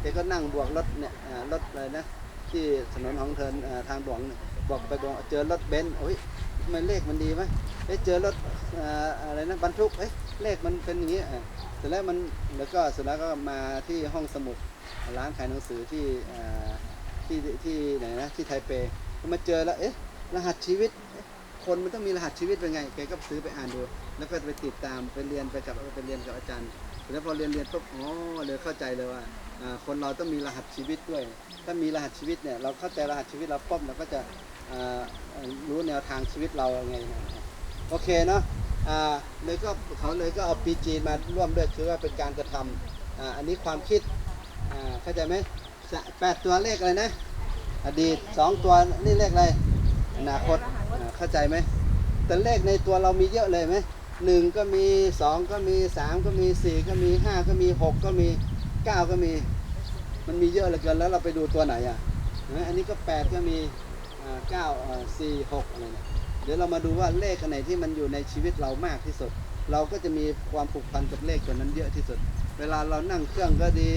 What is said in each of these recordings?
แกก็นั่งบวกรถเนี่ยรถอะไรนะที่ถนนของเทินอ่าทางหลวงบอกไปบอกเจอรถเบนซ์โอ้ยมันเลขมันดีไหมเอ้เจอรถออะไรนะบรรทุกเอ้ยเลขมันเป็นอย่างนี้อะเสร็จแล้วมันแล้วก็เสร็จแล้วก็มาที่ห้องสมุดร้านขายหนังสือที่อที่ที่ไหนนะที่ไทเปก็มาเจอแล้วเอ๊ะรหัสชีวิตคนมันต้องมีรหัสชีวิตเป็นไงแกก็ซื้อไปอ่านดู แล้วก็ไปติดตามไปเรียนไปกับไปเรียนกับอาจารย์แล้วพอเรียนเรียนปุ๊บอ๋อเลยเข้าใจเลยว่า คนเราต้องมีรหัสชีวิตด้วย ถ้ามีรหัสชีวิตเนี่ยเราเข้าใจรหัสชีวิตเราปุ๊บเราก็จะรู้แนวทางชีวิตเราไงนะโอเคเนาะอ่าเลยก็เขาเลยก็เอาปีจีนมาร่วมด้วยคือว่าเป็นการกระทำอ่าอันนี้ความคิดเข้าใจไหมแปดตัวเลขอะไรนะ อดีตสองตัวนี่เลขอะไรอนาคตเข้าใจไหมแต่เลขในตัวเรามีเยอะเลยไหมหนึ่งก็มีสองก็มีสามก็มีสี่ก็มีห้าก็มีหกก็มี เก้าก็มี มันมีเยอะเหลือเกินแล้วเราไปดูตัวไหนอะอันนี้ก็แปดก็มีเก้าสี่หกอะไรเนี่ยเดี๋ยวเรามาดูว่าเลขอันไหนที่มันอยู่ในชีวิตเรามากที่สุด เราก็จะมีความผูกพันกับเลขตัวนั้นเยอะที่สุด เวลาเรานั่งเครื่องก็ดี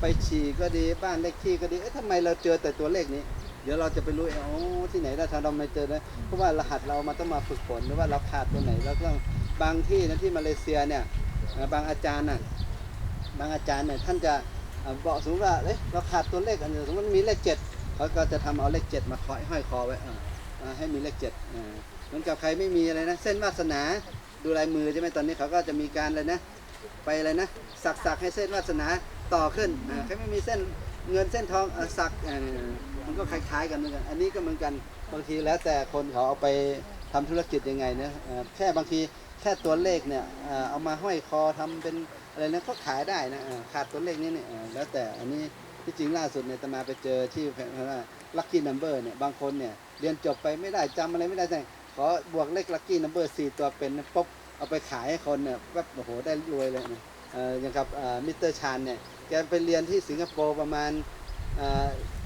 ไปฉี่ก็ดีบ้านเลขที่ก็ดีเอ๊ะทำไมเราเจอแต่ตัวเลขนี้ เดี๋ยวเราจะไปรู้เองอ๋อที่ไหนเราทำเราไม่เจอนะเพราะว่ารหัสเรามาต้องมาฝึกฝนหรือว่าเราขาดตัวไหนเราต้องบางที่นะที่มาเลเซียเนี่ยบางอาจารย์น่ะ บางอาจารย์เนี่ยท่านจะอ่าบอกสมมติว่าเอ๊ะเราขาดตัวเลขอันนึงสมมติมีเลขเจ็ดเขาก็จะทำเอาเลขเจ็ดมาห้อยห้อยคอไว้ให้มีเลขเจ็ดเหมือนกับใครไม่มีอะไรนะ เส้นวาสนาดูลายมือใช่ไหมตอนนี้เขาก็จะมีการเลยนะ ไปอะไรนะ สักสักให้เส้นวาสนาต่อขึ้นใครไม่มีเส้นเงินเส้นทองสักมันก็คล้ายๆกันเหมือนกัน อันนี้ก็เหมือนกันบางทีแล้วแต่คนเขาเอาไปทำธุรกิจยังไงนะอ่าแค่บางทีแค่ตัวเลขเนี่ยเอามาห้อยคอทำเป็น อะไรนะก็ขายได้นะขาดตัวเลขนี้เนี่ยแล้วแต่อันนี้ที่จริงล่าสุดเนี่ยตมาไปเจอที่ว่าลัคกี้นัมเบอร์เนี่ยบางคนเนี่ยเรียนจบไปไม่ได้จำอะไรไม่ได้แต่ขอบวกเลขลัคกี้นัมเบอร์สี่ตัวเป็นปุ๊บเอาไปขายให้คนเนี่ยแบบโอ้โหได้รวยเลยนะเอ่ออย่างกับมิสเตอร์ชานเนี่ยแกไปเรียนที่สิงคโปร์ประมาณ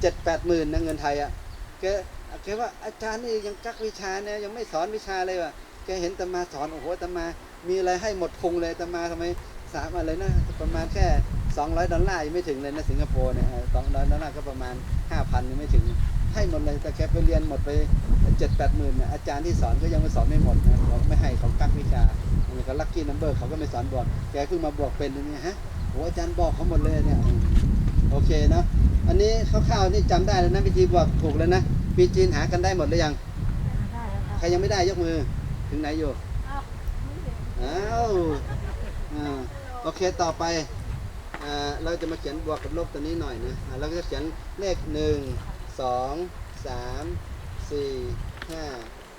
เจ็ดแปดหมื่นนะเงินไทยอะแกแกว่าอาจารย์นี่ยังกักวิชาเนี่ยยังไม่สอนวิชาเลยว่ะแกเห็นตมาสอนโอ้โหตมามีอะไรให้หมดพุงเลยตมาทำไม สามอะไรนะ ประมาณแค่ 200 ดอลลาร์ยังไม่ถึงเลยนะสิงคโปร์เนี่ยสองร้อยดอลลาร์ก็ประมาณ 5,000ยังไม่ถึง ให้หมดเลยแต่แกไปเรียนหมดไปเจ็ดแปดหมื่นเนี่ยอาจารย์ที่สอนก็ยังไม่สอนไม่หมดนะบอกไม่ให้เขากักวิชาอย่างกับลัคกี้นัมเบอร์เขาก็ไม่สอนบวกแกเพิ่งมาบวกเป็นเนี่ยฮะโหอาจารย์บอกเขาหมดเลยเนี่ยอืมโอเคเนาะอันนี้คร่าวๆนี่จำได้แล้วนะวิธีบวกถูกแล้วนะปีจีนหากันได้หมดหรือยังได้แล้วค่ะใครยังไม่ได้ยกมือ ถึงไหนอยู่อ้าวอ้าวอ่า โอเคต่อไปเราจะมาเขียนบวกกับลบตัวนี้หน่อยนะเราก็จะเขียนเลขหนึ่งสองสามสี่ห้า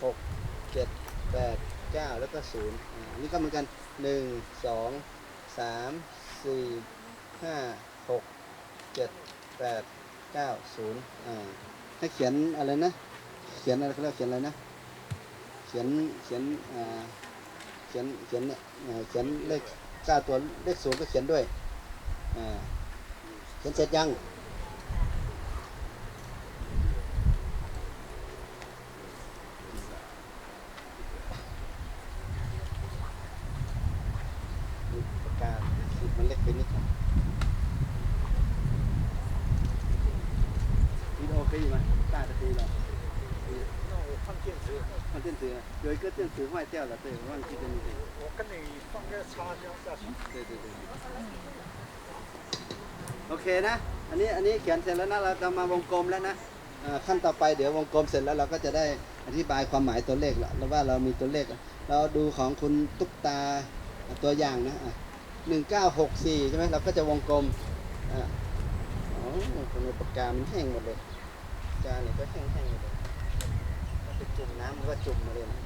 หกเจ็ดแปดเก้าแล้วก็ศูนย์อ่าอันนี้ก็เหมือนกันหนึ่งสองสามสี่ห้าหกเจ็ดแปดเก้าศูนย์อ่าให้เขียนอะไรนะ เขียนอะไรเขาเรียกเขียนอะไรนะ เขียน เขียนอ่าเขียน เขียนเนี่ยเขียนเลข ก้าตัวเลขศูนย์ก็เขียนด้วยอ่าเขียนเสร็จยังปากกาขีดมันเล็กไปนิดนะวิดีโอ可以吗？大的可以了。那我放电池，放电池，有一个电池坏掉了，对，我忘记跟你讲。 我跟你放个插销下去。对对对。โอเคนะ อันนี้อันนี้เขียนเสร็จแล้วนะเราจะมาวงกลมแล้วนะอ่าขั้นต่อไปเดี๋ยววงกลมเสร็จแล้วเราก็จะได้อธิบายความหมายตัวเลขละแล้วว่าเรามีตัวเลข เราดูของคุณตุ๊กตาตัวอย่างนะหนึ่งเก้าหกสี่ใช่ไหมเราก็จะวงกลมอ่าอ๋อตรงนี้ปากกามันแห้งหมดเลยปากกาเนี่ยก็แห้งแห้งหมดเลยเราไปจุ่มน้ำมันก็จุ่มมาเลยนะ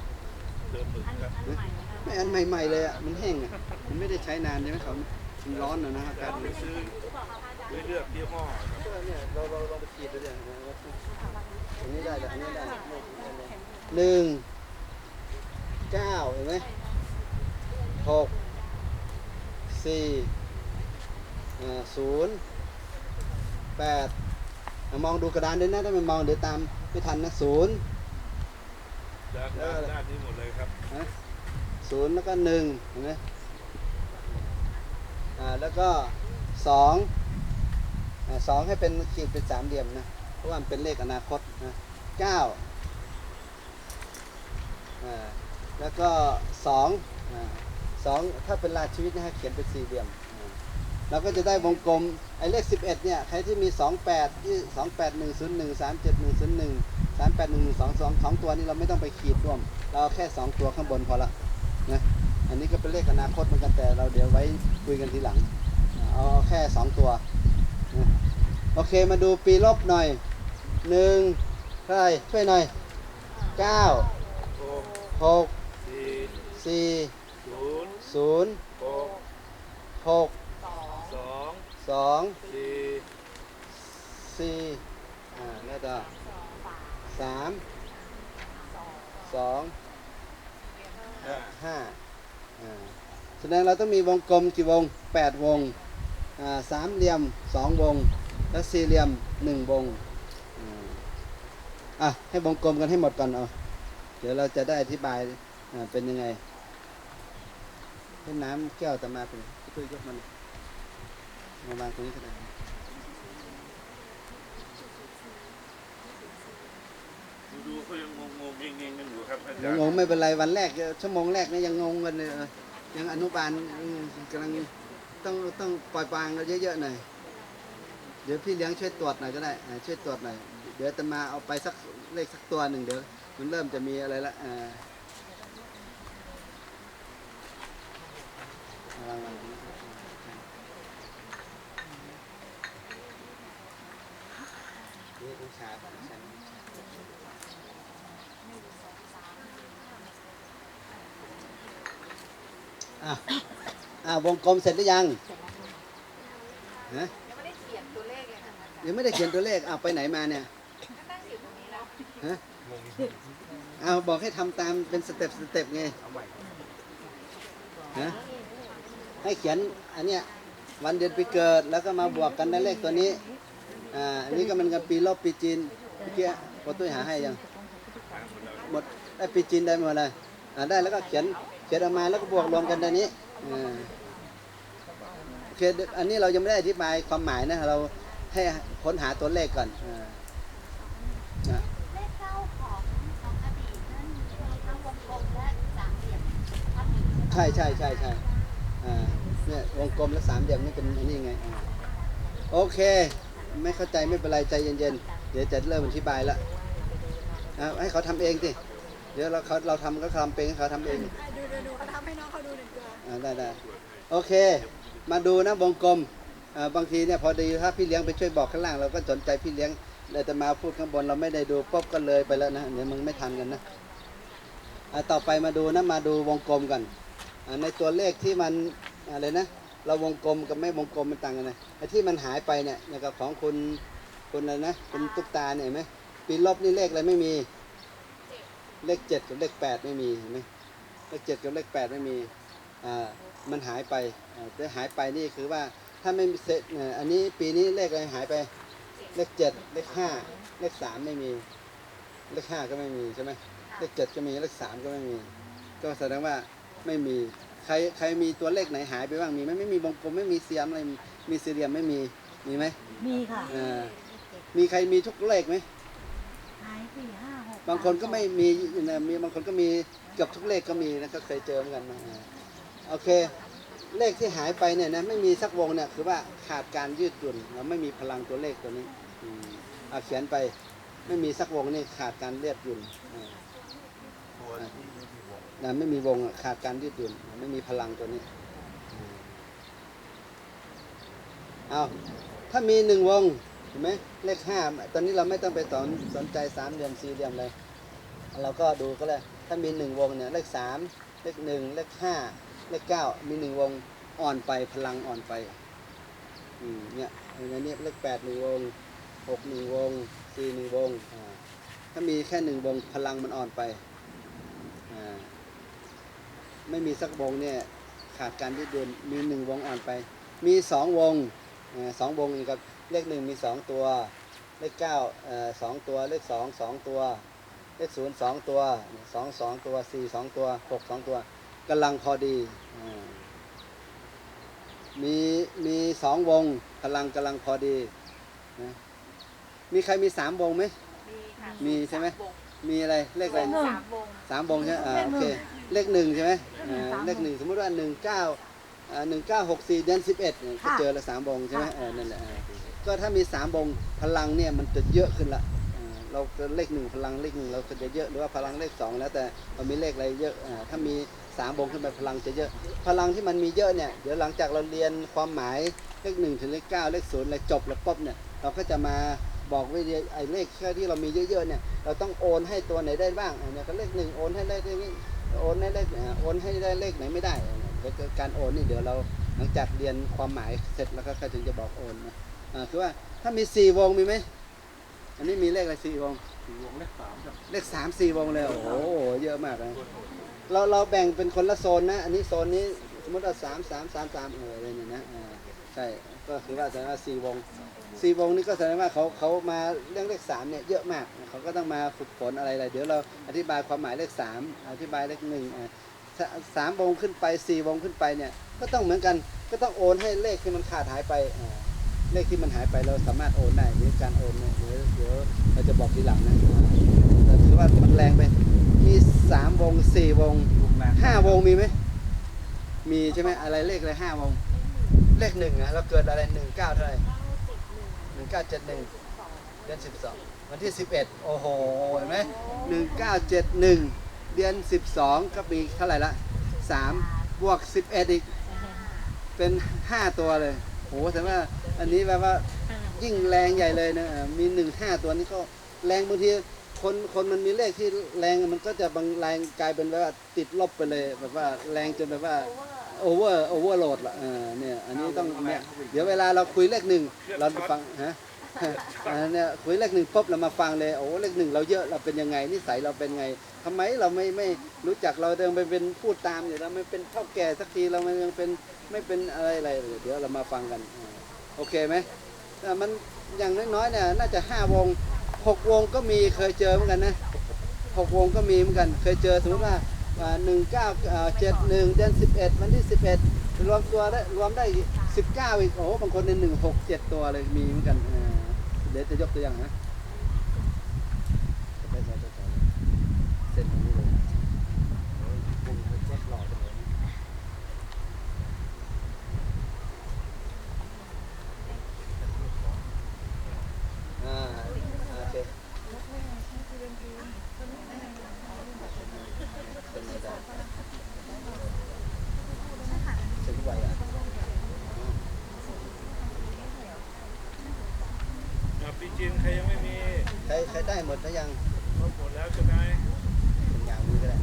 อันอันใหม่นะคะ ไม่อันใหม่ๆเลยอะ มันแห้งอะ มันไม่ได้ใช้นานใช่ไหมเขามันร้อนนะนะอากาศมันซื้อไม่เลือกยี่ห้อครับก็เนี่ยเราเราเราไปขีดดูเนี่ยอันนี้ได้แต่อันนี้ได้หนึ่งเก้าเห็นไหมหกสี่อ่าศูนย์แปดอะมองดูกระดานด้วยนะถ้าไม่มองเดี๋ยวตามไม่ทันนะศูนย์ด้านด้านด้านนี้หมดเลยครับนะ ศูนย์แล้วก็หนึ่งเห็นไหมอ่าแล้วก็สองอ่าสองให้เป็นขีดเป็นสามเหลี่ยมนะเพราะว่ามันเป็นเลขอนาคตนะเก้าอ่าแล้วก็สองอ่าสองถ้าเป็นรหัสชีวิตนะฮะเขียนเป็นสี่เหลี่ยมเราก็จะได้วงกลมไอ้เลข 11 เนี่ย ใครที่มี 28ที่28 101 37 101 38 1 1 2 2 2ตัวนี้เราไม่ต้องไปขีดรวม เราเอาแค่ 2 ตัวข้างบนพอละ นะอันนี้ก็เป็นเลขอนาคตเหมือนกันแต่เราเดี๋ยวไว้คุยกันทีหลัง เอาแค่ 2 ตัวนะโอเคมาดูปีลบหน่อยหนึ่งเท่าไหร่ช่วยหน่อยเก้าหกสี่สี่ศูนย์ศูนย์หกหกสองสองสี่สี่อ่าแล้วต่อสามสอง ห้าอ่าแสดงเราต้องมีวงกลมกี่วงแปดวงอ่าสามเหลี่ยมสองวง และสี่เหลี่ยมหนึ่งวงอ่าอะให้วงกลมกันให้หมดก่อนเอาเดี๋ยวเราจะได้อธิบายอ่าเป็นยังไงให้น้ำแก้วจะมาเป็นพี่ตุ้ยยกมันมาวางตรงนี้ก็ได้ ดูเขายังงงงๆเงงๆกันอยู่ครับอาจางรงย์งไม่เป็นไรวันแรกชั่วโมงแรกเนี่ยยังงงกันเลยเออยังอนุบาลอืมกำลังต้องต้องปล่อยปลางกันเยอะๆหน่อยเดี๋ยวพี่เลี้ยงช่วยตรวจหน่อยก็ได้อ่าช่วยตรวจหน่อยเดี๋ยวจะมาเอาไปสักเลขสักตัวหนึ่งเดี๋ยวมันเริ่มจะมีอะไรละอ่าเอาวางๆนี่ต้องชาก่อนใช่ไหม อะอะวงกลมเสร็จหรือยังฮะยังไม่ได้เขียนตัวเลขเลยค่ะอาจารย์ยังไม่ได้เขียนตัวเลขเอาไปไหนมาเนี่ยก็นั่งอยู่ตรงนี้แล้วฮะเอาบอกให้ทำตามเป็นสเต็ปสเต็ปไงฮะให้เขียนอันเนี้ยวันเดือนปีเกิดแล้วก็มาบวกกันได้เลขตัวนี้อ่าอันนี้ก็มันกับปีลบปีจีนเมื่อกี้โปรตุ้ยหาให้ยังหมดได้ปีจีนได้หมดเลยอ่าได้แล้วก็เขียน เขียนออกมาแล้วก็บวกรวมกันในนี้อ่าโอเคอันนี้เรายังไม่ได้อธิบายความหมายนะ เราให้ค้นหาตัวเลขก่อนอ่านะเลขเก้าของของอดีตนั่นมีทั้งวงกลมและสามเหลี่ยมทับอยู่ใช่ไหมใช่ใช่ใช่ใช่อ่าเนี่ยวงกลมและสามเหลี่ยมนี่เป็นอันนี้ไงอ่าโอเค ไม่เข้าใจไม่เป็นไรใจเย็นๆ เดี๋ยวจะเริ่มอธิบายละอ่าให้เขาทำเองสิเดี๋ยวเราเขาเราทำก็ทำเป็นให้เขาทำเองดูดูดูเขาทำให้น้องเขาดูหนึ่งตัวอ่าได้ได้โอเค มาดูนะวงกลมอ่าบางทีเนี่ยพอดีถ้าพี่เลี้ยงไปช่วยบอกข้างล่างเราก็สนใจพี่เลี้ยงเลยจะมาพูดข้างบนเราไม่ได้ดูปุ๊บก็เลยไปแล้วนะเดี๋ยวมึงไม่ทันกันนะอ่าต่อไปมาดูนะมาดูวงกลมกันอ่าในตัวเลขที่มันอะไรนะ เราวงกลมกับไม่วงกลมมันต่างกันนะไอ้ที่มันหายไปเนี่ยอย่างกับของคุณคุณอะไรนะคุณตุ๊กตาเนี่ยเห็นไหมปีลบนี่เลขอะไรไม่มี เลขเจ็ดกับเลขแปดไม่มีเห็นไหมเลขเจ็ดกับเลขแปดไม่มีอ่ามันหายไปอ่าแต่หายไปนี่คือว่าถ้าไม่มีเศษเอ่ออันนี้ปีนี้เลขอะไรหายไป เลขเจ็ดเลขห้าเลขสามไม่มี เลขห้าก็ไม่มีใช่ไหมเลขเจ็ดก็มีเลขสามก็ไม่มี ก็แสดงว่าไม่มีใครใครมีตัวเลขไหนหายไปบ้างมีไหมไม่มีวงกลมไม่มีเสียมอะไรมีสี่เหลี่ยมไม่มีมีไหมมีค่ะอ่ามีใครมีทุกเลขไหม หายสี่ห้าหกบางคนก็ไม่มีนะมีบางคนก็มีเกือบทุกเลขก็มีนะก็เคยเจอเหมือนกันนะอ่าโอเค เลขที่หายไปเนี่ยนะไม่มีสักวงเนี่ยคือว่าขาดการยืดหยุ่นเราไม่มีพลังตัวเลขตัวนี้อืมเอาเขียนไปไม่มีสักวงนี่ขาดการเลียดหยุ่นอ่า ตัวที่ไม่มีวงนะไม่มีวงอะขาดการยืดหยุ่นไม่มีพลังตัวนี้อืมเอาถ้ามีหนึ่งวง เห็นไหมเลขห้าตอนนี้เราไม่ต้องไปสนสนใจสามเหลี่ยมสี่เหลี่ยมเลยเราก็ดูก็เลยถ้ามีหนึ่งวงเนี่ยเลขสามเลขหนึ่งเลขห้าเลขเก้ามีหนึ่งวงอ่อนไปพลังอ่อนไปอืมเนี่ยอย่างนี้เลขแปดหนึ่งวงหกหนึ่งวงสี่หนึ่งวงอ่าถ้ามีแค่หนึ่งวงพลังมันอ่อนไปอ่าไม่มีสักวงเนี่ยขาดการยืดหยุ่นมีหนึ่งวงอ่อนไป มีสองวงอ่าสองวงนี่ครับ เลขหนึ่งมีสองตัว เลขเก้าเอ่อสองตัว เลขสองสองตัว เลขศูนย์สองตัวสองสองตัวสี่สองตัวหกสองตัวกำลังพอดีอ่ามีมีสองวงพลังกำลังพอดีนะมีใครมีสามวงไหม มีค่ะมีใช่ไหมสาวงมีอะไรเลขอะไรสามวงสามวงใช่ไหมอ่าโอเค เลขหนึ่งใช่ไหมอ่าเลขหนึ่งสมมติว่าหนึ่งเก้าหนึ่งเก้าหกสี่เดือนสิบเอ็ดก็เจอละสามวงใช่ไหมเออนั่นแหละอ่า ก็ถ้ามีสามวงพลังเนี่ยมันจะเยอะขึ้นละอ่าเราเลขหนึ่งพลังเลขหนึ่งเราจะเยอะหรือว่าพลังเลขสองแล้วแต่เรามีเลขอะไรเยอะถ้ามีสามวงขึ้นไปพลังจะเยอะ พลังที่มันมีเยอะเนี่ยเดี๋ยวหลังจากเราเรียนความหมายเลขหนึ่งถึงเลขเก้าเลขศูนย์อะไรจบแล้วปุ๊บเนี่ยเราก็จะมาบอกวิธีไอ้เลขที่เรามีเยอะๆเนี่ยเราต้องโอนให้ตัวไหนได้บ้างอันเนี่ยก็เลขหนึ่งโอนให้ได้เลขนี้โอนให้ได้โอนให้ได้เลขไหนไม่ได้การโอนนี่เดี๋ยวเราหลังจากเรียนความหมายเสร็จแล้วก็ถึงจะบอกโอนนะ อ่าคือว่าถ้ามีสี่วงมีไหมอันนี้มีเลขอะไรสี่วง สี่วงเลขสามครับเลขสามสี่วงเลยโอ้โหเยอะมากนะเราเราแบ่งเป็นคนละโซนนะอันนี้โซนนี้สมมติว่าสามสามสามสามเอออะไรเนี่ยนะอ่าใช่ก็คือว่าแสดงว่าสี่วงสี่วงนี่ก็แสดงว่าเขาเขามาเรื่องเลขสามเนี่ยเยอะมากเขาก็ต้องมาฝึกฝนอะไรอะไรเดี๋ยวเราอธิบายความหมายเลขสามอธิบายเลขหนึ่งอ่าสสามวงขึ้นไปสี่วงขึ้นไปเนี่ยก็ต้องเหมือนกันก็ต้องโอนให้เลขที่มันขาดหายไปอ่า เลขที่มันหายไปเราสามารถโอนได้หรือการโอนเนี่ยเดี๋ยวเดี๋ยวเราจะบอกทีหลังนะแต่ถือว่ามันแรงไป มีสามวงสี่วงห้าวงมีไหมมีใช่ไหมอะไรเลขอะไรห้าวง เลขหนึ่งนะเราเกิดอะไรหนึ่งเก้าเท่าไหร่หนึ่งเก้าเจ็ดหนึ่งเดือนสิบสองวันที่สิบเอ็ดโอ้โหเห็นไหมหนึ่งเก้าเจ็ดหนึ่งเดือนสิบสองก็มีเท่าไหร่ละสามบวกสิบเอ็ดอีก เป็นห้าตัวเลย โอ้โหแต่ว่าอันนี้แปลว่ายิ่งแรงใหญ่เลยนะอ่ามีหนึ่งห้าตัวนี้ก็แรงบางทีคนคนมันมีเลขที่แรงมันก็จะบางแรงกลายเป็นแบบว่าติดลบไปเลย แบบว่าแรงจนแบบว่าโอเวอร์โอเวอร์โหลดละอ่าเนี่ยอันนี้ต้องเนี่ยเดี๋ยวเวลาเราคุยเลขหนึ่งเราฟังฮะอ่า เนี่ยคุยเลขหนึ่งปุ๊บเรามาฟังเลยโอ้เลขหนึ่งเราเยอะเราเป็นยังไงนิสัยเราเป็นไงทำไมเราไม่ไม่รู้จักเราเดินไปเป็นพูดตามอยู่เราไม่เป็นเท่าแก่สักทีเราไม่ยังเป็นไม่เป็นอะไรอะไรเดี๋ยวเรามาฟังกันโอเคไหมแต่มันอย่างน้อยๆเนี่ยน่าจะห้าวงหกวงก็มีเคยเจอเหมือนกันนะหกวงก็มีเหมือนกัน เคยเจอสมมติว่าหนึ่งเก้าเจ็ดหนึ่งเดือนสิบเอ็ดวันที่สิบเอ็ดรวมตัวได้รวมได้สิบเก้าอีกโอ้บางคนในหนึ่งหกเจ็ดตัวเลยมีเหมือนกันอ่าเดี๋ยวจะยกตัวอย่างนะไปไปไปไปเส้นตรงนี้เลยวงเจ็ดหล่อจังเลยอ่าโอเคเป็นไงได้เส้นไวอะ อ่าปีจีนใครยังไม่มี ใครใครได้หมดแล้วยัง ครบหมดแล้วใช่ไหม เป็นอย่างนี้ก็ได้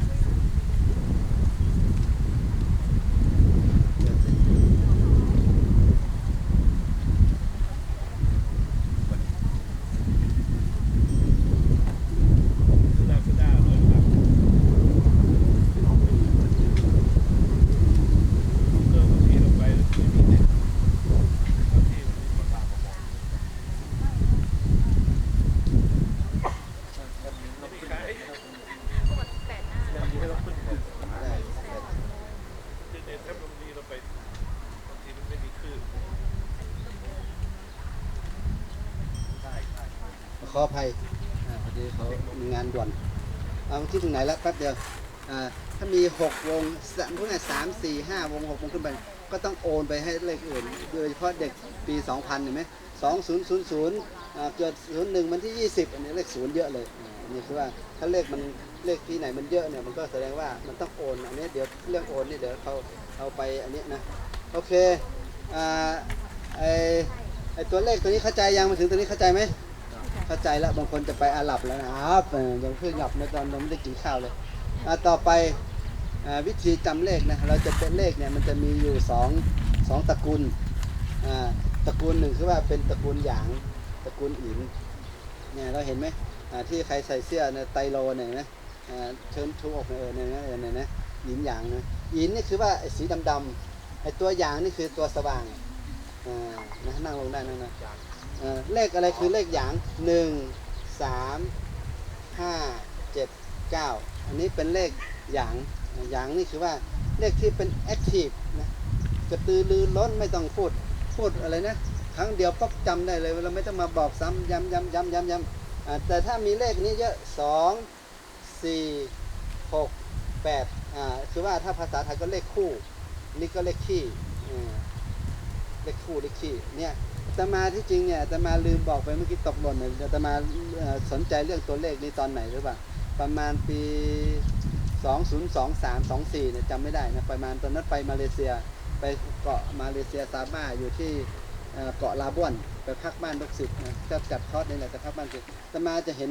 สุดาสุดาเลยครับเดินบางทีเราไปไม่มีเน็ตบางทีมันมีประกาศบอกเรามีขาย ได้ ที่เน็ตถ้าบางทีเราไปบางทีมันไม่มีคลื่นใช่ใช่ ข ออภัยอ่าพอดีเขามีงานด่วนเอาที่ถึงไหนแล้วแป๊บเดียวอ่าถ้ามีหกวงสามพวกนี้สามสี่ห้าวงหกวงขึ้นไป ก็ต้องโอนไปให้เลขอื่น โดยเฉพาะเด็กปี2000เห็นไหมสองศูนย์ศูนย์ศูนย์เกิดศูนย์หนึ่งวันที่20อันนี้เลขศูนย์เยอะเลยอันนี้คือว่าถ้าเลขมันเลขที่ไหนมันเยอะเนี่ยมันก็แสดงว่ามันต้องโอนอันนี้เดี๋ยวเรื่องโอนนี่เดี๋ยวเขาเอาไปอันนี้นะโอเคอ่าไอไอตัวเลขตัวนี้เข้าใจยังมาถึงตัวนี้เข้าใจไหม เข้าใจแล้วบางคนจะไปอาหรับแล้วนะครับเออยังเพิ่งหลับในตอนยังไม่ได้กินข้าวเลยต่อไปอวิธีจำเลขนะเราจะเป็นเลขเนี่ยมันจะมีอยู่สองสองตระกูลตระกูลหนึ่งคือว่าเป็นตระกูลหยางตระกูลอินเนี่ยเราเห็นไหมที่ใครใส่เสื้อเนี่ยไตรโลเนี่ยนะเชิญชูอกเออเนี่ยนะเนี่ยนะอินหยางนะอินนี่คือว่าสีดำๆไอตัวหยางนี่คือตัวสว่างนะนั่งลงได้นั่งนะ เลขอะไรคือเลขหยางหนึ่งสามห้าเจ็ดเก้าอันนี้เป็นเลขหยางหยางนี่คือว่าเลขที่เป็นแอคทีฟนะกระตือรือร้นไม่ต้องพูดพูดอะไรนะครั้งเดียวป๊อกจำได้เลยเราไม่ต้องมาบอกซ้ำย้ำย้ำย้ำย้ำย้ำแต่ถ้ามีเลขนี้เยอะสองสี่หกแปดอ่าคือว่าถ้าภาษาไทยก็เลขคู่ นี่ก็เลขขี้อ่เลขคู่เลขขี้เนี่ย ตมาที่จริงเนี่ยอาตมาลืมบอกไปเมื่อกี้ตกหล่นเลยอาตมาสนใจเรื่องตัวเลขนี้ตอนไหนหรือเปล่าประมาณปี 2023 24เนี่ยจำไม่ได้นะประมาณตอนนั้นไปมาเลเซีย ไปเกาะมาเลเซียซาบ้าอยู่ที่เกาะลาบ้วนไปพักบ้านลูกศิษย์นะก็จัดคอร์สนี่แหละจะพักบ้านลูกศิษย์ตมาจะเห็น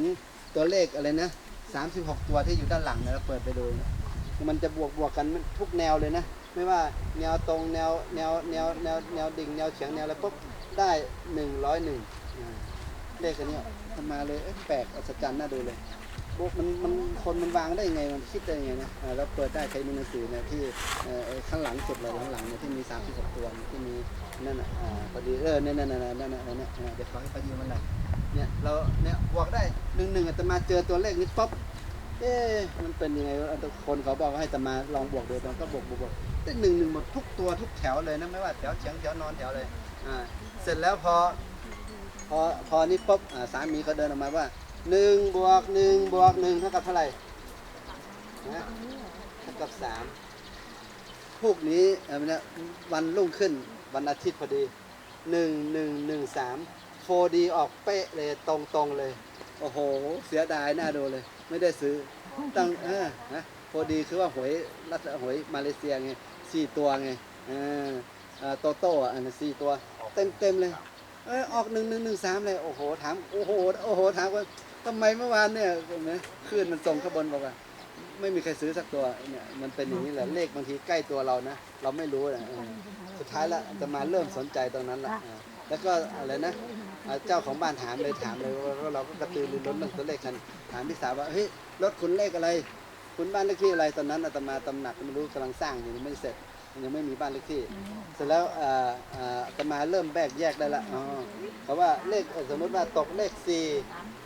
ตัวเลขอะไรนะ36 ตัวที่อยู่ด้านหลังนะเราเปิดไปดูนะมันจะบวกบวกกันทุกแนวเลยนะ ไม่ว่าแนวตรงแนวแนวแนวแนวแนวดิ่งแนวเฉียงแนวอะไรปุ๊บ ได้หนึ่งร้อยหนึ่งเลขอันนี้ยทำมาเลยแปลกอัศจรรย์น่าดูเลยบวกมันมันคนมันวางได้ยังไงมันคิดได้ยังไงนะแล้วเปิดได้ใครมีหนังสือเนี่ยที่ข้างหลังสุดเลยข้างหลังเนี่ยที่มี36ตัวที่มีนั่นอะอ่าพอดีเออนั่นนั่นนั่นนั่นนั่นนั่นอ่าเดี๋ยวขอให้พอดีมันหน่อยเนี่ยเราเนี่ยบวกได้หนึ่งหนึ่งอาตมาเจอตัวเลขนี้ปุ๊บเอ๊ะมันเป็นยังไงคนเขาบอกว่าให้ตมาลองบวกดูตอนก็บวกบวกบวกได้หนึ่งหนึ่งหมดทุกตัวทุกแถวเลยนะไม่ว่าแถวเฉียงแถวนอนแถวเลย เสร็จแล้วพอพอพอนี่ปุ๊บสามีเขาเดินออกมาว่าหนึ่งบวกหนึ่งบวกหนึ่งเท่ากับเท่าไหร่นะเท่ากับสามพวกนี้เนี่ยวันรุ่งขึ้นวันอาทิตย์พอดีหนึ่งหนึ่งหนึ่งสามโฟดีออกเป๊ะเลยตรงตรงเลย โอ้โห เสียดายน่าดูเลย ไม่ได้ซื้อตั้งเออนะพอดีคือว่าหวยรัฐหวยมาเลเซียไงสี่ตัวไงเออเอ่อโตโต้อะอันสี่ตัว เต็มเต็มๆเลย เออออกหนึ่งหนึ่งหนึ่งสามเลยโอ้โหถามโอ้โหโอ้โหถามว่าทำไมเมื่อวานเนี่ยเห็นไหมคลื่นมันส่งขางบวนบอกว่า ไม่มีใครซื้อสักตัวเนี่ยมันเป็นอย่างนี้แหละเลขบางทีใกล้ตัวเรานะเราไม่รู้นะสุดท้ายแล้วจะมาเริ่มสนใจตรงนั้นละแล้วก็อะไรนะเจ้าของบ้านถามเลยถามเลยว่าเราก็กระตือรือร้นเรื่องตัวเลขกันถามพี่สาวว่าเฮ้ยรถคุณเลขอะไร คุณบ้านเลขที่อะไรตอนนั้นอาตมาตำหนักไม่รู้กำลังสร้างอยู่ไม่เสร็จ ยังไม่มีบ้านเลขที่ เสร็จแล้วอ่าอ่าอาตมาเริ่มแบกแยกได้ละอ๋อเพราะว่าเลขเอ่อสมมติว่าตกเลขสี่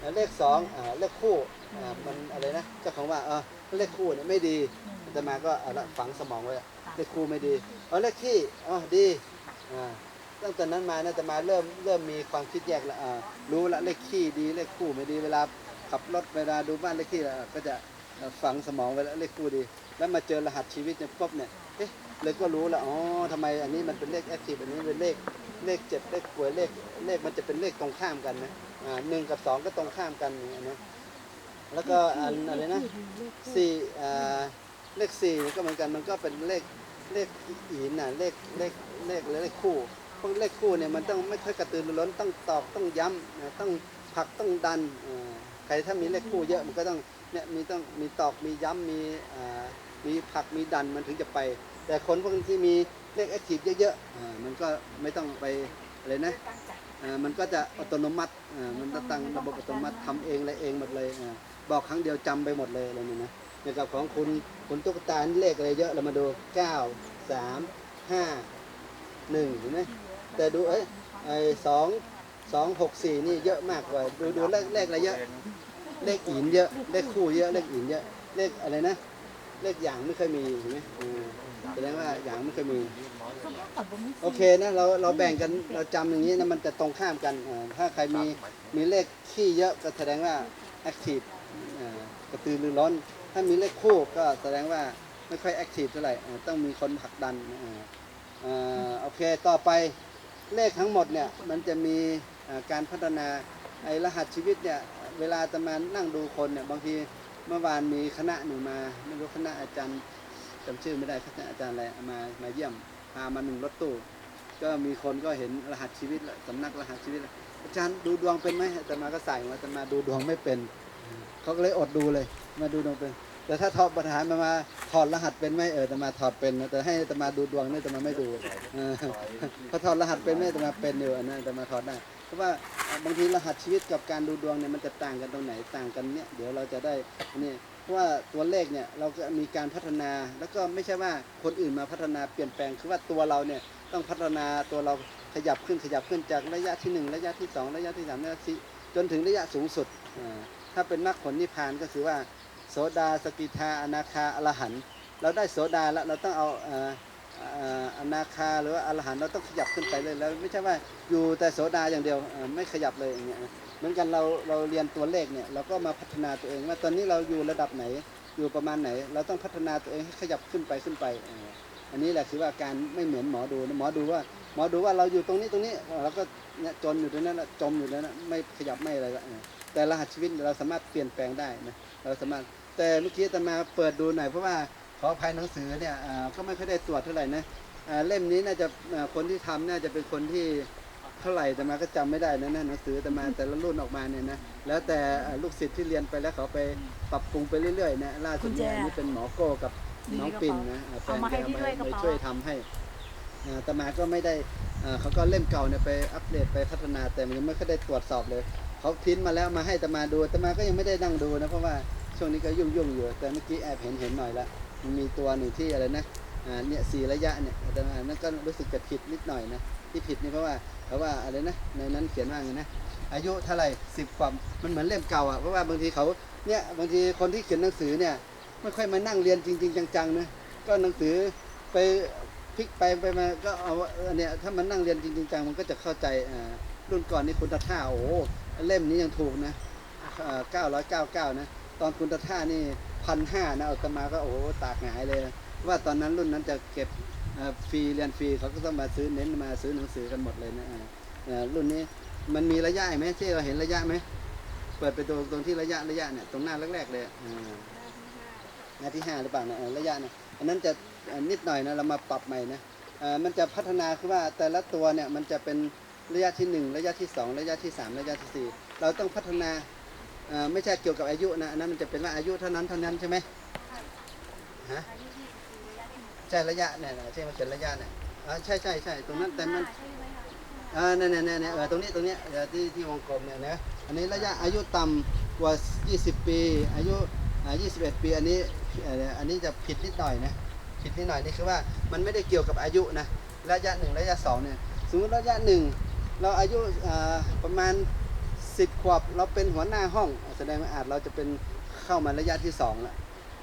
อ่าเลขสองอ่าเลขคู่อ่ามันอะไรนะเจ้าของว่าเออเลขคู่เนี่ยไม่ดีอาตมาก็เอาละฝังสมองไว้อะเลขคู่ไม่ดีเอาเลขที่อ๋อดีอ่าตั้งแต่นั้นมานะอาตมาเริ่มเริ่มมีความคิดแยกละอ่ารู้ละเลขขี้ดีเลขคู่ไม่ดีเวลาขับรถเวลาดูบ้านเลขที่แล้วก็จะเอ่อฝังสมองไว้แล้วเลขคู่ดี แล้วมาเจอรหัสชีวิตเนี่ยปุ๊บเนี่ยเอ๊ะเลยก็รู้ละอ๋อทำไมอันนี้มันเป็นเลขแอคทีฟอันนี้เป็นเลขเลขเจ็ดเลขป่วยเลขเลขมันจะเป็นเลขตรงข้ามกันนะอ่าหนึ่งกับสองก็ตรงข้ามกันอย่างนะแล้วก็อันอะไรนะสี่อ่าเลขสี่ก็เหมือนกันมันก็เป็นเลขเลขอีนน่ะเลขเลขเลขเลขคู่พวกเลขคู่เนี่ยมันต้องไม่ค่อยกระตือรือร้นต้องตอกต้องย้ำนะต้องผลักต้องดันอ่าใครถ้ามีเลขคู่เยอะมันก็ต้องเนี่ยมีต้องมีตอกมีย้ำมีอ่า มีผักมีดันมันถึงจะไป แต่คนพวกที่มีเลขแอคทีฟเยอะๆมันก็ไม่ต้องไปอะไรนะมันก็จะอัตโนมัติมันจะตั้งระบบอัตโนมัติทำเองอะไรเองหมดเลยบอกครั้งเดียวจำไปหมดเลยอะไรนี่นะอย่างกับของคุณคุณตุ๊กตาเลขอะไรเยอะเรามาดู9 3 5 1เห็นไหมแต่ดูเอ้ยไอ้สองสองหกสี่นี่เยอะมากกว่าดูดูเลขเลขอะไรเยอะ เลขอินเยอะ เลขคู่เยอะเลขอินเยอะเลขอะไรนะ เลขอย่างไม่เคยมีเห็นไหมเออแสดงว่าอย่างไม่เคยมี โอเคนะเราเราแบ่งกันเราจำอย่างนี้นะมันจะตรงข้ามกันอ่าถ้าใครมีมีเลขขี้เยอะก็แสดงว่าแอคทีฟกระตือรือร้นถ้ามีเลขคู่ก็แสดงว่าไม่ค่อยแอคทีฟเท่าไหร่อ่าต้องมีคนผลักดันอ่าอ่าโอเคต่อไปเลขทั้งหมดเนี่ยมันจะมีอ่าการพัฒนาไอ้รหัสชีวิตเนี่ยเวลาจะมานั่งดูคนเนี่ยบางที เมื่อวานมีคณะหนึ่งมาไม่รู้คณะอาจารย์จำชื่อไม่ได้คณะอาจารย์อะไรมามาเยี่ยมพามาหนึ่งรถตู้ก็มีคนก็เห็นรหัสชีวิตสำนักรหัสชีวิตอาจารย์ดูดวงเป็นไหมอาตมาก็ใส่มาอาตมาดูดวงไม่เป็นเขาก็เลยอดดูเลย มาดูดวงเป็น แต่ถ้าทอดประธามามาถอดรหัสเป็นไหมเอออาตมาถอดเป็นแต่ให้อาตมาดูดวงเนี่ยอาตมาไม่ดูเออพอถอดรหัสเป็นไหมอาตมาเป็นอยู่อันนั้นอาตมาถอดได้ เพราะว่าบางทีรหัสชีวิตกับการดูดวงเนี่ยมันจะต่างกันตรงไหนต่างกันเนี่ยเดี๋ยวเราจะได้นี่เพราะว่าตัวเลขเนี่ยเราก็มีการพัฒนาแล้วก็ไม่ใช่ว่าคนอื่นมาพัฒนาเปลี่ยนแปลงคือว่าตัวเราเนี่ยต้องพัฒนาตัวเราขยับขึ้นขยับขึ้นจากระยะที่หนึ่งระยะที่สองระยะที่สามระยะที่จนถึงระยะสูงสุด ถ้าเป็นมรรคผลนิพพานก็คือว่าโสดาสกิทาอนาคาอรหันเราได้โสดาแล้วเราต้องเอา อนาคาหรือว่าอรหันต์เราต้องขยับขึ้นไปเลยแล้วไม่ใช่ว่าอยู่แต่โสดาอย่างเดียวไม่ขยับเลยอย่างเงี้ยเหมือนกันเราเราเรียนตัวเลขเนี่ยเราก็มาพัฒนาตัวเองว่าตอนนี้เราอยู่ระดับไหนอยู่ประมาณไหน เราต้องพัฒนาตัวเองให้ขยับขึ้นไปขึ้นไป อันนี้แหละคือว่าการไม่เหมือนหมอดูหมอดูว่าหมอดูว่าเราอยู่ตรงนี้ตรงนี้เราก็เนี่ยจนอยู่ตรงนั้นจมอยู่ตรงนั้นไม่ขยับไม่อะไรละแต่รหัสชีวิตเราสามารถเปลี่ยนแปลงได้นะเราสามารถแต่เมื่อกี้อาตมาเปิดดูหน่อยเพราะว่า ขออภัยหนังสือเนี่ยอ่าก็ไม่ค่อยได้ตรวจเท่าไหร่นะอ่าเล่มนี้น่าจะอ่าคนที่ทำน่าจะเป็นคนที่เท่าไหร่แต่มาก็จำไม่ได้นะนะหนังสือแต่มาแต่ละรุ่นออกมาเนี่ยนะแล้วแต่อ่าลูกศิษย์ที่เรียนไปแล้วเขาไปปรับปรุงไปเรื่อยๆนะล่าสุดเนี่ยอันนี่เป็นหมอโก้กับน้องปิ่นนะอ่าแฟนเอามาให้แกพี่ด้วยกระไปเป๋าช่วยทำให้อ่าแต่มาก็ไม่ได้อ่าเขาก็เล่มเก่าเนี่ยไปอัปเดตไปพัฒนาแต่มันยังไม่ค่อยได้ตรวจสอบเลยเขาพิมพ์มาแล้วมาให้แต่มาดูแต่มาก็ยังไม่ได้นั่งดูนะเพราะว่าช่วงนี้ก็ยุ่งๆอยู่แต่เมื่อกี้แอบเห็นเห็นหน่อยละ มันมีตัวหนึ่งที่อะไรนะอ่าเนี่ยสี่ระยะเนี่ยแต่ว่านั่นก็รู้สึกจะผิดนิดหน่อยนะที่ผิดนี่เพราะว่าเพราะว่าอะไรนะในนั้นเขียนว่าไงนะอายุเท่าไหร่สิบกว่ามันเหมือนเล่มเก่าอะเพราะว่าบางทีเขาเนี่ยบางทีคนที่เขียนหนังสือเนี่ยไม่ค่อยมานั่งเรียนจริง ๆ จังๆนะก็หนังสือไปพลิกไปไปมาก็เอาอันเนี้ยถ้ามันนั่งเรียนจริงๆจังมันก็จะเข้าใจอ่ารุ่นก่อนนี่คุณตาท่าโอ้เล่มนี้ยังถูกนะเก้าร้อยเก้าเก้านะตอนคุณตาท่านี่ พันห้านะเอาตมาก็โอ้โหตากหงายเลย ว่าตอนนั้นรุ่นนั้นจะเก็บฟรีเรียนฟรีเขาก็ต้องมาซื้อเน้นมาซื้อหนังสือกันหมดเลยนะรุ่นนี้มันมีระยะไหมที่เราเห็นระยะไหมเปิดไปตรงตรงที่ระยะระยะเนี่ยตรงหน้าแรกๆเลยอ่าหน้าที่ห้าหรือเปล่านี่ยเออระยะเนี่ยอันนั้นจะนิดหน่อยนะเรามาปรับใหม่นะอ่อมันจะพัฒนาคือว่าแต่ละตัวเนี่ยมันจะเป็นระยะที่หนึ่งระยะที่สองระยะที่สามระยะที่สี่เราต้องพัฒนา ไม่ใช่เกี่ยวกับอายุนะอันนั้นมันจะเป็นว่าอายุเท่านั้นเท่านั้นใช่ไหมฮะอายุยี่สิบปีระยะที่หนึ่งใช่ระยะเนี่ยนะใช่มันเป็นระยะเนี่ยอ่าใช่ใช่ใช่ตรงนั้นแต่มันใช่ไหมคะอ่าเนี่ยเนี่ยเนี่ยเนี่ยเออตรงนี้ตรงเนี้ยเออที่ที่วงกลมเนี่ยนะอันนี้ระยะอายุต่ำกว่า 20 ปี อายุอ่า21 ปีอันนี้เอ่ออันนี้จะผิดนิดหน่อยนะผิดนิดหน่อยนี่คือว่ามันไม่ได้เกี่ยวกับอายุนะระยะหนึ่งระยะสองเนี่ยสมมติระยะหนึ่งเราอายุอ่าประมาณ 10ขวบเราเป็นหัวหน้าห้อง แสดงว่าอาจเราจะเป็นเข้ามาระยะที่สองล้ว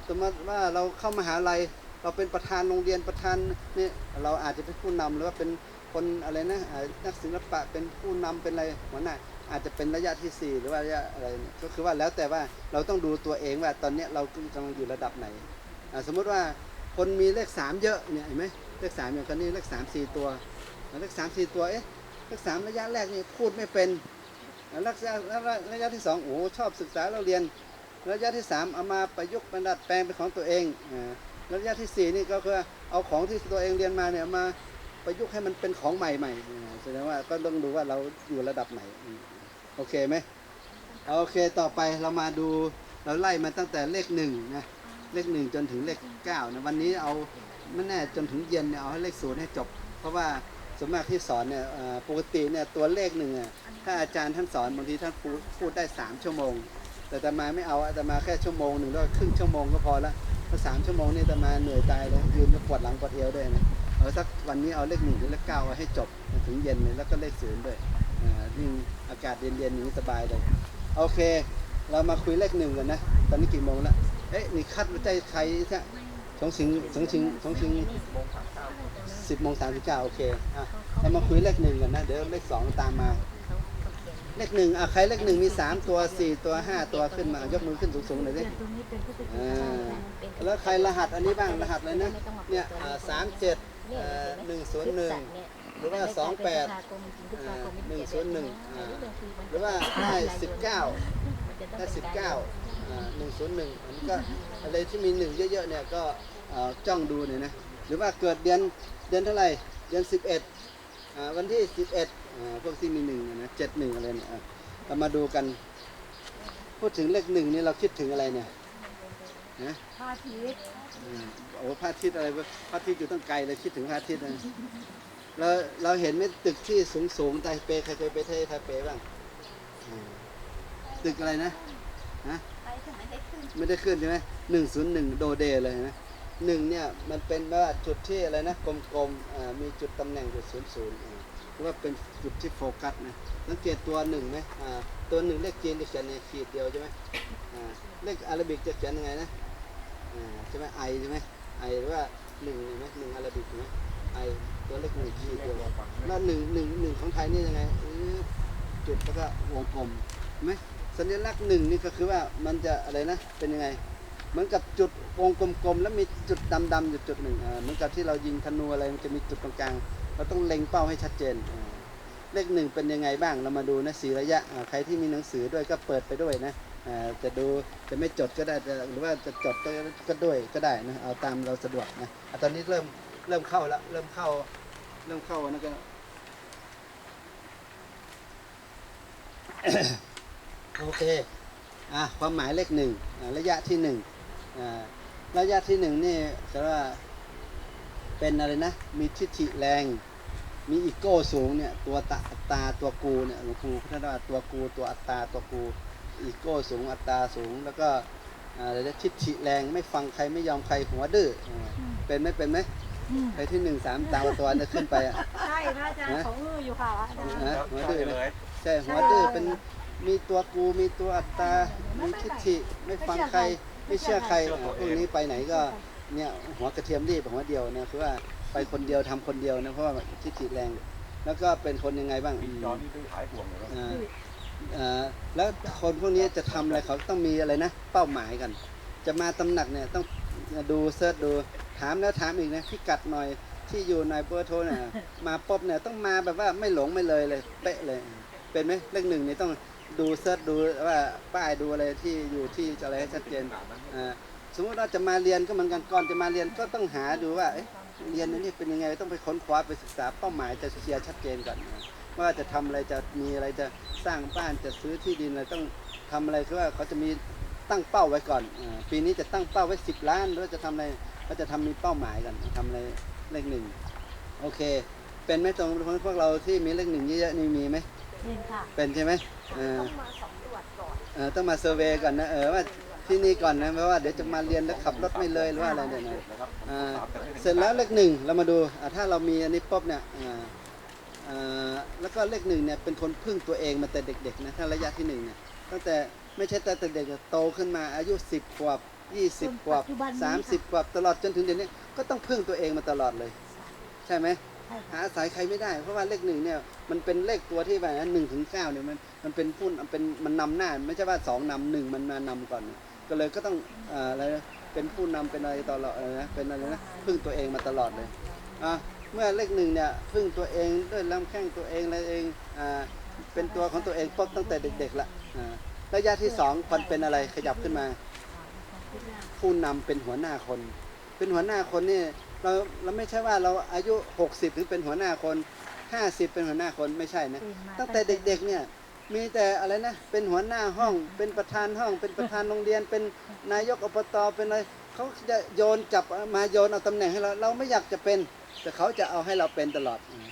สมมติว่าเราเข้ามหาลัยเราเป็นประธานโรงเรียนประธานเนี่ยเราอาจจะเป็นผู้นำหรือว่าเป็นคนอะไรนะนักศิลปะเป็นผู้นำเป็นอะไรหัวหน้าอาจจะเป็นระยะที่สี่หรือว่าระยะอะไรก็คือว่าแล้วแต่ว่าเราต้องดูตัวเองว่าตอนนี้เรากำลังอยู่ระดับไหน สมมุติว่าคนมีเลขสามเยอะเนี่ยเห็นไหมเลขสามอย่างคนนี้เลขสามสี่ตัวเลขสามสี่ตัวเอ๊ะเลขสามระยะแรกนี่พูดไม่เป็น ระยะระยะที่สองโอ้ชอบศึกษาเราเรียน ระยะที่สามเอามาประยุกต์ประดัดแปลงเป็นของตัวเองระยะที่สี่นี่ก็คือเอาของที่ตัวเองเรียนมาเนี่ยมาประยุกต์ให้มันเป็นของใหม่ใหม่แสดงว่าก็ต้องดูว่าเราอยู่ระดับไหนโอเคไหมโอเคต่อไปเรามาดูเราไล่มาตั้งแต่เลขหนึ่งนะเลขหนึ่งจนถึงเลขเก้านะวันนี้เอาไม่แน่จนถึงเย็นเนี่ยเอาให้เลขศูนย์ให้จบ เพราะว่า ส่วนมากที่สอนเนี่ยปกติเนี่ยตัวเลขหนึ่งอะถ้าอาจารย์ท่านสอนบางทีท่านพูดพูดได้สามชั่วโมง แต่ตมาไม่เอาอาตมาแค่ชั่วโมงหนึ่งแล้วครึ่งชั่วโมงก็พอละเพราะสามชั่วโมงนี่อาตมาเหนื่อยตายเลยยืนจะปวดหลังปวดเอวด้วยนะเอาสักวันนี้เอาเลขหนึ่งถึงเลขเก้าให้จบถึงเย็นเลยแล้วก็เลขศูนย์ด้วยอ่ายิ่งอากาศเย็นๆอย่างนี้สบายเลยโอเค เรามาคุยเลขหนึ่งกันนะตอนนี้กี่โมงละเอ๊ะนี่คัดมาใจใครใช่สองชิงสองชิงสองชิง สิบโมงสามสิบเก้าโอเคอะเรามาคุยเลขหนึ่งกันนะ เดี๋ยวเลขสองตามมา เลขหนึ่งอะใครเลขหนึ่งมีสามตัวสี่ตัวห้าตัวขึ้นมายกมือขึ้นสูงๆหน่อยดิตรงนี้เป็นผู้ติดอ่าแล้วใครรหัสอันนี้บ้างรหัสเลยนะเนี่ยสามเจ็ดหนึ่งศูนย์หนึ่งหรือว่าสองแปดหนึ่งศูนย์หนึ่งหรือว่าได้สิบเก้าได้สิบเก้าหนึ่งศูนย์หนึ่งอันนี้ก็อะไรที่มีหนึ่งเยอะๆเนี่ยก็เอ่อจ้องดูหน่อยนะหรือว่าเกิดเดือน เดือนเท่าไหร่ เดือนสิบเอ็ดวันที่สิบเอ็ดพวกที่มีหนึ่งนะเจ็ดหนึ่งอะไรเนี่ยอะเรามาดูกัน พูดถึงเลขหนึ่งนี่เราคิดถึงอะไรเนี่ยนะพาทิตย์อืมโอ้พระอาทิตย์อะไรวะพระอาทิตย์อยู่ตั้งไกลเลยคิดถึงพระอาทิตย์นะเราเราเห็นไหมตึกที่สูงสูงๆไทเปใครเคยไปเที่ยวไทเปบ้างอืมตึกอะไรนะฮะไปถึงไม่ได้ขึ้นไม่ได้ขึ้นใช่ไหมหนึ่งศูนย์หนึ่งโดเดเลยนะ หนึ่งเนี่ยมันเป็นว่าจุดที่อะไรนะกลมๆมีจุดตำแหน่งจุดศูนย์ศูนย์หรือว่าเป็นจุดที่โฟกัสนะสังเกตตัวหนึ่งไหมตัวหนึ่งเลขจีนจะเขียนในขีดเดียวใช่ไหมเลขอาราบิกจะเขียนยังไงนะใช่ไหมไอใช่ไหมไอหรือว่าหนึ่งไหมหนึ่งอาราบิกไหมไอตัวเลขหนึ่งขีดตัวแล้วหนึ่งหนึ่งหนึ่งของไทยนี่ยังไงจุดแล้วก็วงกลมไหมสัญลักษณ์หนึ่งนี่ก็คือว่ามันจะอะไรนะเป็นยังไง เหมือนกับจุดวงกลมๆ แล้วมีจุดดำๆอยู่จุดหนึ่งเหมือนกับที่เรายิงธนูอะไรมันจะมีจุดตรงกลางเราต้องเล็งเป้าให้ชัดเจนเลขหนึ่งเป็นยังไงบ้างเรามาดูนะสีระยะใครที่มีหนังสือด้วยก็เปิดไปด้วยนะจะดูจะไม่จดก็ได้หรือว่าจะจดก็ด้วยก็ได้นะเอาตามเราสะดวกนะอตอนนี้เริ่มเริ่มเข้าแล้วเริ่มเข้าเริ่มเข้านะก็โอเคอะความหมายเลขหนึ่งระยะที่หนึ่ง ระยะที่หนึ่งนี่จะว่าเป็นอะไรนะ มีทิฏฐิแรง มีอีโก้สูงเนี่ย ตัวตาอัตตาตัวกูเนี่ยหลวงปู่พุทธทาสตัวกูตัวอัตตาตัวกู อีโก้สูงอัตตาสูง แล้วก็อ่าอะไรนะทิฏฐิแรงไม่ฟังใครไม่ยอมใครหัวดื้ออ่าเป็นไหมเป็นไหมใครที่หนึ่งสามตามตัวเนี่ยขึ้นไปอะใช่พระอาจารย์ของมืออยู่ค่ะอาจารย์นะหัวดื้อไหมใช่หัวดื้อเป็นมีตัวกูมีตัวอัตตา มีทิฏฐิไม่ฟังใคร ไม่เชื่อใครพวกนี้ไปไหนก็เนี่ยหัวกระเทียมรีบหัวเดียวนะคือว่าไปคนเดียวทำคนเดียวนะเพราะว่าทิฏฐิแรง แล้วก็เป็นคนยังไงบ้างจอนี่ต้องขายห่วงเลยแล้วคนพวกนี้จะทำอะไรเขาต้องมีอะไรนะ เป้าหมายกัน จะมาตำหนักเนี่ยต้องดูเซิร์ชดูถามแล้วถามอีกนะพิกัดหน่อยที่อยู่ในเบอร์โทรเนี่ยมาปบเนี่ยต้องมาแบบว่าไม่หลงไม่เลยเลยเป๊ะเลย เป็นไหมเลขหนึ่งนี่ต้อง ดูเซิร์ชดูว่าป้ายดูอะไรที่อยู่ที่อะไรให้ชัดเจนอ่าสมมติว่าจะมาเรียนก็เหมือนกันก่อนจะมาเรียนก็ต้องหาดูว่าเรียนนนี้เป็นยังไงต้องไปค้นคว้าไปศึกษาเป้าหมายจะเคลียร์ชัดเจนก่อนว่าจะทำอะไรจะมีอะไรจะสร้างบ้านจะซื้อที่ดินอะไรต้องทำอะไรคือว่าเขาจะมีตั้งเป้าไว้ก่อน ปีนี้จะตั้งเป้าไว้สิบล้านหรือว่าจะทำอะไรก็จะทำมีเป้าหมายกันทำอะไรเลขหนึ่งโอเค เป็นไหมตรงพวกเราที่มีเลขหนึ่งเยอะๆนี่มีไหม เห็นค่ะ เป็นใช่ไหมเออต้องมาสำรวจก่อน เออต้องมาเซอร์เวย์ก่อนนะเออว่าที่นี่ก่อนนะเพราะว่าเดี๋ยวจะมาเรียนแล้วขับรถไม่เลยหรือว่าอะไรเนี่ยนะอ่าเสร็จแล้วเลขหนึ่งเรามาดูอ่าถ้าเรามีอันนี้ปุ๊บเนี่ยอ่าอ่าแล้วก็เลขหนึ่งเนี่ยเป็นคนพึ่งตัวเองมาแต่เด็กๆนะถ้าระยะที่หนึ่งเนี่ยตั้งแต่ไม่ใช่แต่แต่เด็กโตขึ้นมาอายุ10ขวบ20ขวบ30ขวบตลอดจนถึงเดี๋ยวนี้ก็ต้องพึ่งตัวเองมาตลอดเลย ใช่ไหมใช่ค่ะ หาสายใครไม่ได้ เพราะว่าเลขหนึ่งเนี่ยมันเป็นเลขตัวที่แบบหนึ่งถึงเก้าเนี่ยมันมันเป็นพุ่นเป็นมันนำหน้า ไม่ใช่ว่าสองนำหนึ่งมันมานำก่อน ก็เลยก็ต้องออะไรนะเป็นผู้นำเป็นอะไรตลอดอะไรนะเป็นอะไรนะพึ่งตัวเองมาตลอดเลยอะเมื่อเลขหนึ่งเนี่ยพึ่งตัวเองด้วยลำแข้งตัวเองอะไรเองอ่าเป็นตัวของตัวเองปุ๊บตั้งแต่เด็กๆละอ่าระยะที่สองคนเป็นอะไรขยับขึ้นมา ผู้นำเป็นหัวหน้าคน เป็นหัวหน้าคนนี่ เราเราไม่ใช่ว่าเราอายุ 60 ถึงเป็นหัวหน้าคน 50 เป็นหัวหน้าคนไม่ใช่นะเป็นมาตั้งแต่เด็กๆเนี่ยมีแต่อะไรนะเป็นหัวหน้าห้อง เป็นประธานห้อง เป็นประธานโรงเรียน เป็นนายกอบตเป็นอะไรเขาจะโยนจับมาโยนเอาตำแหน่งให้เราเราไม่อยากจะเป็น แต่เขาจะเอาให้เราเป็นตลอดอืม